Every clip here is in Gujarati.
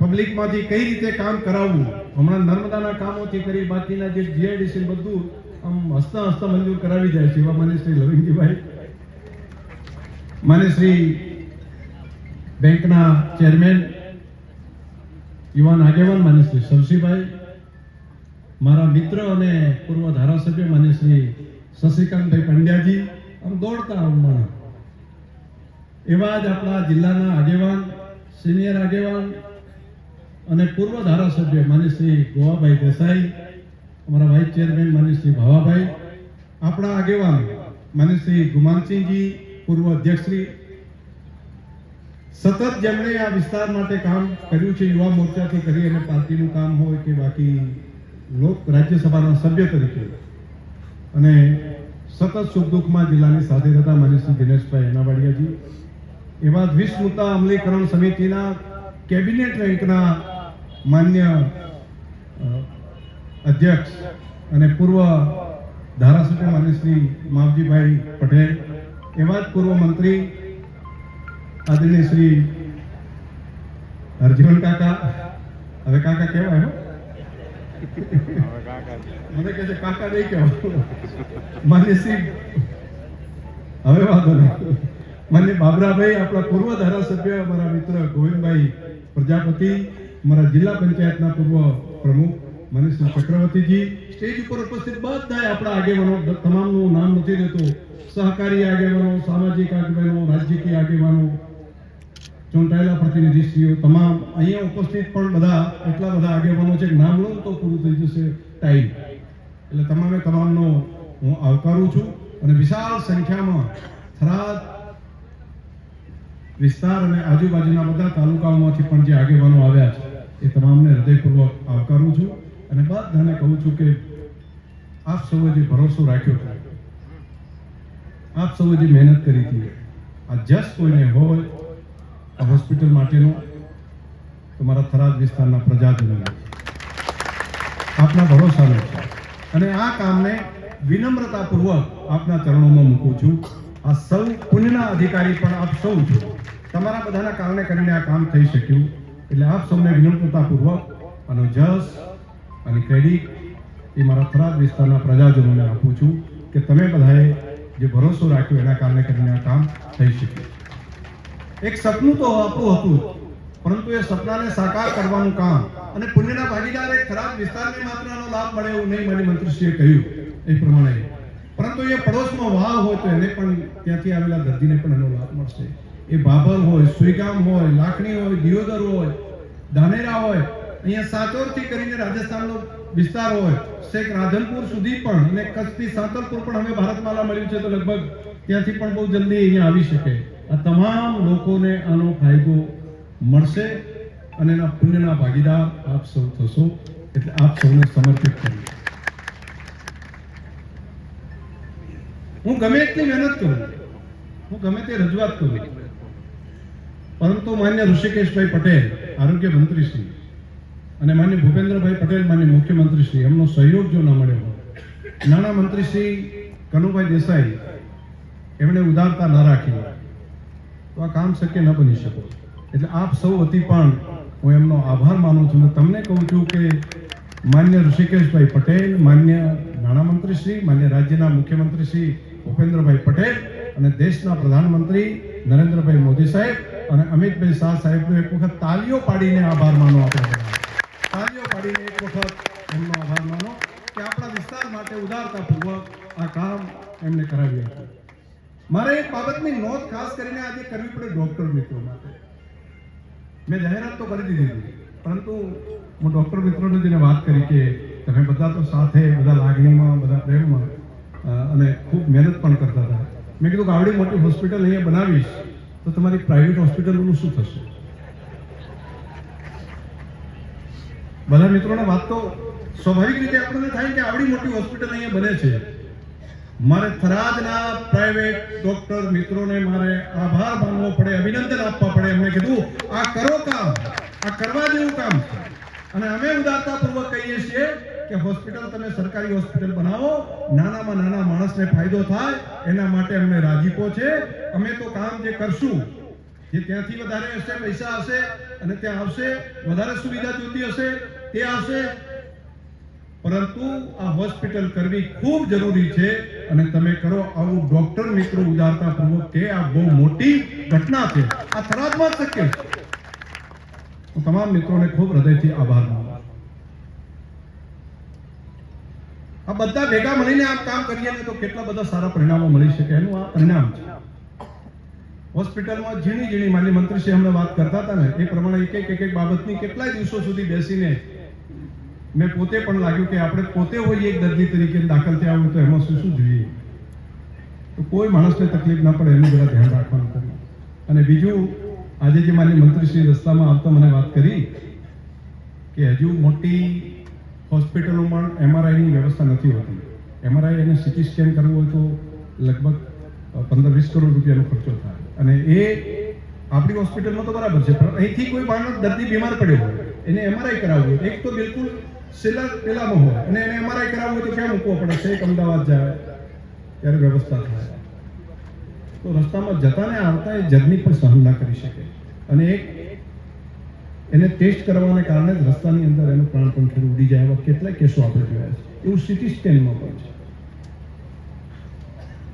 પબ્લિકમાંથી કઈ રીતે કામ કરાવવું? હમણાં નર્મદાના કામોથી કરી, બાકીના જે જીઆઈડીસી બધું આમ હસતા હસતા મંજૂર કરાવી જાય છે. એવા માન્ય શ્રી લવિંગજીભાઈ. માન્ય શ્રી બેંકના ચેરમેન, યુવાન આગેવાન માન્ય શ્રી સરસીભાઈ મારા મિત્ર અને પૂર્વ ધારાસભ્ય માન્ય શ્રી શશિકાંતભાઈ પંડ્યાજી, આમ દોડતા હમણાં. એવા જ આપણા જિલ્લાના આગેવાન સિનિયર આગેવાન અને પૂર્વ ધારાસભ્ય માન્ય શ્રી ગોવાભાઈ દેસાઈ, અમારા વાઇસ ચેરમેન માન્ય શ્રી ભાવાભાઈ, આપણા આગેવાન માન્ય ગુમાનસિંહજી, પૂર્વ અધ્યક્ષશ્રી. સતત જેમણે આ વિસ્તાર માટે કામ કર્યું છે, યુવા મોરચાથી કરી અને પાર્ટીનું કામ હોય કે બાકી લોક રાજ્યસભાના સભ્ય તરીકે. અને સતત સુખ દુઃખમાં જિલ્લાની સાથે માન્ય શ્રી દિનેશભાઈ એનાવાડિયાજી એવા વિશ્વતા મુદ્દા અમલીકરણ સમિતિના કેબિનેટ રેન્કના માન્ય અધ્યક્ષ અને પૂર્વ ધારાસભ્ય માન્ય શ્રી માવજીભાઈ પટેલ એવા જ પૂર્વ મંત્રી આદરણીય શ્રી હરજીવન કાકા. હવે કાકા કેવાય હો? મને કહે છે કાકા નહીં કહેવાય. માન્ય શ્રી. હવે વાંધો નહીં. માન્ય બાબરાભાઈ, આપણા પૂર્વ ધારાસભ્ય, અમારા મિત્ર ગોવિંદભાઈ પ્રજાપતિ, અમારા જિલ્લા પંચાયતના પૂર્વ પ્રમુખ માન્ય ચક્રવર્તીજી. સ્ટેજ ઉપર ઉપસ્થિત બધા આપણા આગેવાનો, તમામનું નામ નથી લેતો, સહકારી આગેવાનો, સામાજિક આગેવાનો, રાજકીય આગેવાનો, ચૂંટાયેલા પ્રતિનિધિશ્રીઓ, તમામ અહીંયા ઉપસ્થિત પણ બધા, એટલા બધા આગેવાનો છે નામ લઉં તો પૂરું થઈ જશે ટાઈમ. એટલે તમામે તમામનો હું આવકારું છું અને વિશાળ સંખ્યામાં થરાદ વિસ્તાર અને આજુબાજુના બધા તાલુકાઓમાંથી પણ જે આગેવાનો આવ્યા છે, એ તમામને હૃદયપૂર્વક આવકારું છું અને બધાને કહું છું કે આપ સૌએ જે ભરોસો રાખ્યો આપ સૌએ જે મહેનત કરી હતી આ જસ કોઈને હોય, આ હોસ્પિટલ માટેનો તમારા થરાદ વિસ્તારના પ્રજાજનો આપના ભરોસાનો. છે અને આ કામને વિનમ્રતાપૂર્વક આપના ચરણોમાં મૂકું છું. આ સૌ પુણ્યના અધિકારી પણ આપ સૌ છો. તમારા બધાના કારણે કરીને આ કામ થઈ શક્યું. એટલે આપ સૌને વિનમ્રતાપૂર્વક અને જસ અને ક્રેડિટ એ મારા થરાદ વિસ્તારના પ્રજાજનોને આપું છું કે તમે બધાએ જે ભરોસો રાખ્યો એના કારણે કરીને આ કામ થઈ શક્યું. એક સપનું તો આપણું હતું પરંતુ એ સપનાને સાકાર કરવાનું કામ અને પુણ્યના ભાગીદાર એક ખરાબ વિસ્તારને માત્રનો લાભ મળે એવું નહીં મારી મંત્રીશ્રીએ કહ્યું એ પ્રમાણે પરંતુ એ પડોશમાં વાવ હોય તો એને પણ ત્યાંથી આવેલા દર્દીને પણ એનો લાભ મળશે. એ બાબર હોય, સુઈગામ હોય, લાખણી હોય, દિયોદર હોય, ધાનેરા હોય, અહીંયા સાતોરથી કરીને રાજસ્થાનનો વિસ્તાર હોય શેખ રાધનપુર સુધી પણ અને કચ્છથી સાતરપુર પણ હવે ભારતમાલા મળ્યું છે તો લગભગ ત્યાંથી પણ બહુ જલ્દી અહીંયા આવી શકે. આ તમામ લોકોને આનો ફાયદો મળશે અને એના પુણ્યના ભાગીદાર આપ સૌ થશો. એટલે આપ સૌને સમર્પિત કરીએ. હું ગમે એટલી મહેનત કરું. હું ગમે તે રજૂઆત કરું. પરંતુ માન્ય ઋષિકેશભાઈ પટેલ, આરોગ્ય મંત્રી શ્રી અને માન્ય ભૂપેન્દ્રભાઈ પટેલ, માન્ય મુખ્યમંત્રી શ્રી એમનો સહયોગ જો ન મળ્યો હોય, નાણાં મંત્રી શ્રી કનુભાઈ દેસાઈ એમણે ઉદારતા ન રાખી તો આ કામ શક્ય ન બની શકે. એટલે આપ સૌ વતી પણ હું એમનો આભાર માનું છું અને તમને કહું છું કે માન્ય ઋષિકેશભાઈ પટેલ, માન્ય નાણામંત્રી શ્રી માન્ય રાજ્યના મુખ્યમંત્રી શ્રી ભૂપેન્દ્રભાઈ પટેલ અને દેશના પ્રધાનમંત્રી નરેન્દ્રભાઈ મોદી સાહેબ અને અમિતભાઈ શાહ સાહેબનો એક વખત તાલીઓ પાડીને આભાર માનો આપણે તાલીઓ પાડીને એક વખત એમનો આભાર માનો કે આપણા વિસ્તાર માટે ઉદારતાપૂર્વક આ કામ એમને કરાવી આપ્યું મારે એક બાબતની નોંધ ખાસ કરીને આજે કરવી પડે ડોક્ટર મિત્રો માટે. મેં જાહેરાત તો કરી દીધી હતી, પરંતુ હું ડોક્ટર મિત્રોને જેને વાત કરી કે તમે બધા તો સાથે, બધા લાગણીમાં, બધા પ્રેમમાં અને ખૂબ મહેનત પણ કરતા હતા. મેં કીધું કે આવડી મોટી હોસ્પિટલ અહીંયા બનાવીશ, તો તમારી પ્રાઇવેટ હોસ્પિટલોનું શું થશે? બધા મિત્રોને વાત તો સ્વાભાવિક રીતે આપણને થાય કે આવડી મોટી હોસ્પિટલ અહીંયા બને છે. મારે થરાદના પ્રાઇવેટ ડોક્ટર મિત્રોને મારે આભાર માનવો પડે, અભિનંદન આપવા પડે. એમણે કીધું, આ કરો કામ, આ કરવા જેવું કામ છે. અને અમે ઉદારતાપૂર્વક કહીએ છીએ કે હોસ્પિટલ તમે સરકારી હોસ્પિટલ બનાવો, નાનામાં નાના માણસને ફાયદો થાય, એના માટે અમને રાજીપો છે. અમે તો કામ જે કરશું, જે ત્યાંથી વધારે હશે, પૈસા હશે અને ત્યાં આવશે, વધારે સુવિધા જોતી હશે, તે આવશે. પરંતુ આ હોસ્પિટલ કરવી ખૂબ જરૂરી છે અને તમે કરો આવું ડોક્ટર મિત્રો ઉદારતા પૂર્વક કે આ બહુ મોટી ઘટના છે. આ થરાદમાં શક્ય તમામ મિત્રોને ખૂબ હૃદયથી આભાર માનું છું. આ બધા ભેગા મળીને આ કામ કરીએ ને તો કેટલા બધા સારા પરિણામો મળી શકે? એનું આ પરિણામ છે. હોસ્પિટલમાં ઝીણી ઝીણી માન્ય મંત્રીશ્રી હમણાં વાત કરતા હતા ને, એ પ્રમાણે એક એક એક એક બાબતની કેટલાય દિવસો સુધી બેસીને મેં પોતે પણ લાગ્યું કે આપણે પોતે હોઈએ એક દર્દી તરીકે દાખલ થયા હોય તો એમાં શું શું જોઈએ? તો કોઈ માણસને તકલીફ ના પડે, એનું જરા ધ્યાન રાખવાનું અને બીજું, આજે જે માન્ય મંત્રીશ્રી રસ્તામાં આવતા મને વાત કરી કે હજુ મોટી હોસ્પિટલોમાં એમઆરઆઈની વ્યવસ્થા નથી હોતી. એમઆરઆઈ અને સિટી સ્કેન કરવું હોય તો લગભગ પંદર વીસ કરોડ રૂપિયાનો ખર્ચો થાય. અને એ આપણી હોસ્પિટલમાં તો બરાબર છે, પણ અહીંથી કોઈ માણસ દર્દી બીમાર પડ્યો હોય, એને એમઆરઆઈ કરાવવું હોય. એક તો બિલકુલ છેલ્લા, પહેલામાં હોય, અને એને એમઆરઆઈ કરાવવું હોય તો ક્યાં મૂકવો પડે? છેક અમદાવાદ જાય, ત્યારે વ્યવસ્થા થાય. તો રસ્તામાં જતા ને આવતા એ જર્ની પણ સહન ના કરી શકે. અને એક એને ટેસ્ટ કરવાને કારણે જ રસ્તાની અંદર એનું પ્રાણ પણ ઉડી જાય એવા કેટલાય કેસો આપણે જોયા છે. એવું સીટી સ્કેનમાં પણ છે.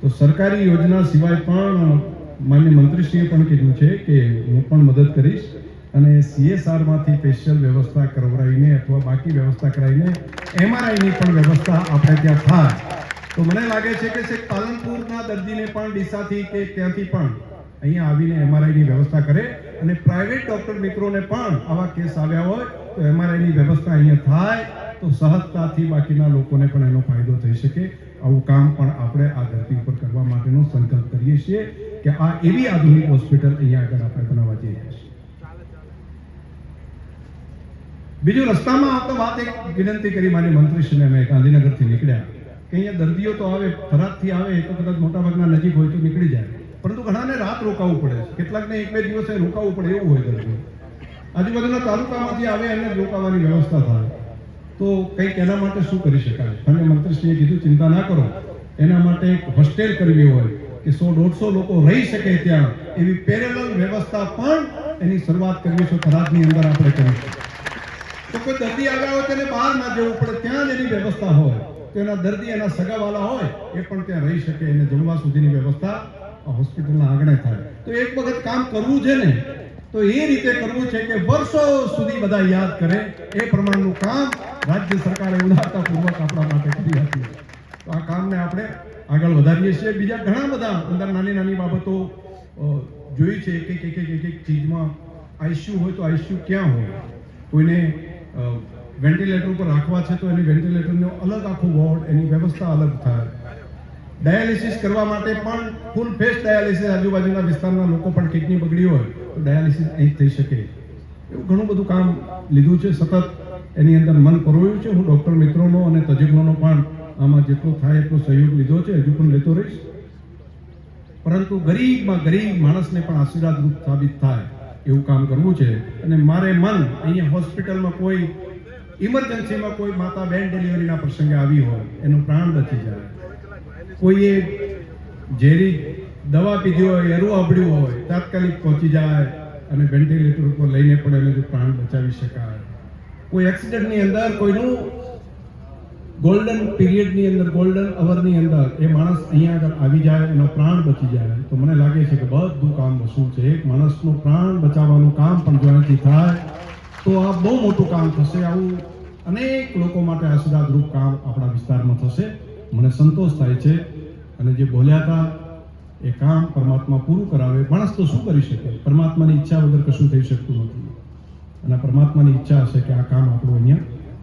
તો સરકારી યોજના સિવાય પણ માન્ય મંત્રીશ્રીએ પણ કીધું છે કે હું પણ મદદ કરીશ અને સીએસઆરમાંથી માંથી સ્પેશિયલ વ્યવસ્થા કરવડાવીને અથવા બાકી વ્યવસ્થા કરાવીને એમઆરઆઈની પણ વ્યવસ્થા આપણે ત્યાં થાય. તો મને લાગે છે કે છેક પાલનપુરના દર્દીને પણ ડીસાથી કે ત્યાંથી પણ અહીંયા આવીને એમઆરઆઈની વ્યવસ્થા કરે અને પ્રાઇવેટ ડોક્ટર મિત્રોને પણ આવા કેસ આવ્યા હોય, તો એમઆરઆઈની વ્યવસ્થા અહીંયા થાય, તો સહજતાથી બાકીના લોકોને પણ એનો ફાયદો થઈ શકે. આવું કામ પણ આપણે આ ધરતી ઉપર કરવા માટેનો સંકલ્પ કરીએ છીએ કે આ એવી આધુનિક હોસ્પિટલ અહીંયા આગળ આપણે બનાવવા જઈ રહ્યા છીએ. બીજું, રસ્તામાં આવતા વાત એક વિનંતી કરી મારી મંત્રીશ્રીને. અમે ગાંધીનગરથી નીકળ્યા. કે અહીંયા દર્દીઓ તો આવે થરાદથી આવે, એ તો કદાચ મોટાભાગના નજીક હોય તો નીકળી જાય. પરંતુ ઘણાને રાત રોકાવવું પડે કેટલાકને એક બે દિવસે રોકાવું પડે એવું હોય દર્દીઓ આજુબાજુના તાલુકામાંથી આવે એને રોકાવાની વ્યવસ્થા થાય. તો કંઈક એના માટે શું કરી શકાય? અને મંત્રીશ્રીએ કીધું, ચિંતા ના કરો. એના માટે એક હોસ્ટેલ કરવી હોય કે સો દોઢસો લોકો રહી શકે ત્યાં, એવી પેરેલલ વ્યવસ્થા પણ એની શરૂઆત કરવી છે. થરાદની અંદર આપણે કરીશું તો કોઈ દર્દી આવ્યા હોય તેને બહાર ના જવું પડે. ત્યાં જ એની વ્યવસ્થા હોય. તો એના દર્દી, એના સગાવાલા હોય, એ પણ ત્યાં રહી શકે. એને જમવા સુધીની વ્યવસ્થા હોસ્પિટલના આંગણે થાય. તો એક વખત કામ કરવું છે ને, તો એ રીતે કરવું છે કે વર્ષો સુધી બધા યાદ કરે. એ પ્રમાણનું કામ રાજ્ય સરકારે ઉદારતાપૂર્વક આપણા માટે કરી હતી. તો આ કામને આપણે આગળ વધારીએ છીએ. બીજા ઘણા બધા અંદર નાની નાની બાબતો જોઈ છે. એક એક એક એક એક ચીજમાં આઈસીયુ હોય તો આઈસીયુ ક્યાં હોય? કોઈને વેન્ટિલેટર ઉપર રાખવા છે તો એની વેન્ટિલેટરનો અલગ આખો વોર્ડ, એની વ્યવસ્થા અલગ થાય. ડાયાલિસિસ કરવા માટે પણ ફૂલ ફેસ ડાયાલિસિસ આજુબાજુના વિસ્તારના લોકો પણ કિડની બગડી હોય, તો ડાયાલિસિસ અહીં થઈ શકે. એવું ઘણું બધું કામ લીધું છે, સતત એની અંદર મન પરોવ્યું છે. હું ડૉક્ટર મિત્રોનો અને તજજ્ઞોનો પણ આમાં જેટલો થાય એટલો સહયોગ લીધો છે. હજુ પણ લેતો રહીશ. પરંતુ ગરીબમાં ગરીબ માણસને પણ આશીર્વાદરૂપ સાબિત થાય એવું કામ કરવું છે. અને મારે મન અહીંયા હોસ્પિટલમાં કોઈ ઇમરજન્સીમાં કોઈ માતા બેન ડિલિવરીના પ્રસંગે આવી હોય, એનું પ્રાણ બચી જાય. કોઈએ ઝેરી દવા પીધી હોય, એરું આબડ્યું હોય, તાત્કાલિક પહોંચી જાય અને વેન્ટિલેટર ઉપર લઈને પણ એને પ્રાણ બચાવી શકાય. કોઈ એક્સિડન્ટની અંદર, કોઈનું ગોલ્ડન પીરિયડની અંદર ગોલ્ડન અવરની અંદર એ માણસ અહીંયા આગળ આવી જાય, એનો પ્રાણ બચી જાય. તો મને લાગે છે કે બધું કામ શું છે. એક માણસનું પ્રાણ બચાવવાનું કામ પણ જો નથી થાય, તો આ બહુ મોટું કામ થશે. આવું અનેક લોકો માટે આશીર્વાદરૂપ કામ આપણા વિસ્તારમાં થશે. મને સંતોષ થાય છે અને જે બોલ્યા હતા, એ કામ પરમાત્મા પૂરું કરાવે, માણસ તો શું કરી શકે? પરમાત્માની ઈચ્છા વગર કશું થઈ શકતું નથી. અને પરમાત્માની ઈચ્છા હશે કે આ કામ આપણું અહીંયા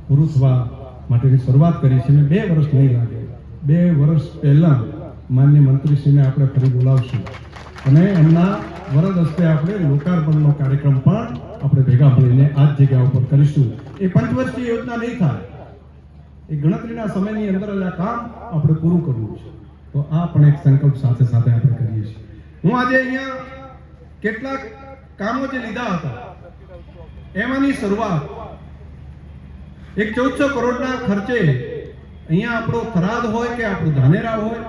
પૂરું થવા માટેની શરૂઆત કરી છે અને બે વર્ષ નહીં લાગે. બે વર્ષ પહેલાં માન્ય મંત્રીશ્રીને આપણે ફરી બોલાવશું. અને એમના વરદ હસ્તે આપણે લોકાર્પણનો કાર્યક્રમ પણ આપણે ભેગા મળીને આ જ જગ્યા ઉપર કરીશું. એ પંચવર્ષીય યોજના નહીં થાય. એ ગણતરીના સમયની અંદર જ આ કામ આપણે પૂરું કરવું છે. તો આ પણ એક સંકલ્પ સાથે સાથે આપણે કરીએ છીએ. હું આજે અહીંયા કેટલાક કામો જે લીધા હતા, એમાંની શરૂઆત એક ચૌદસો કરોડના ખર્ચે અહીંયા આપણો થરાદ હોય કે આપણું ધાનેરા હોય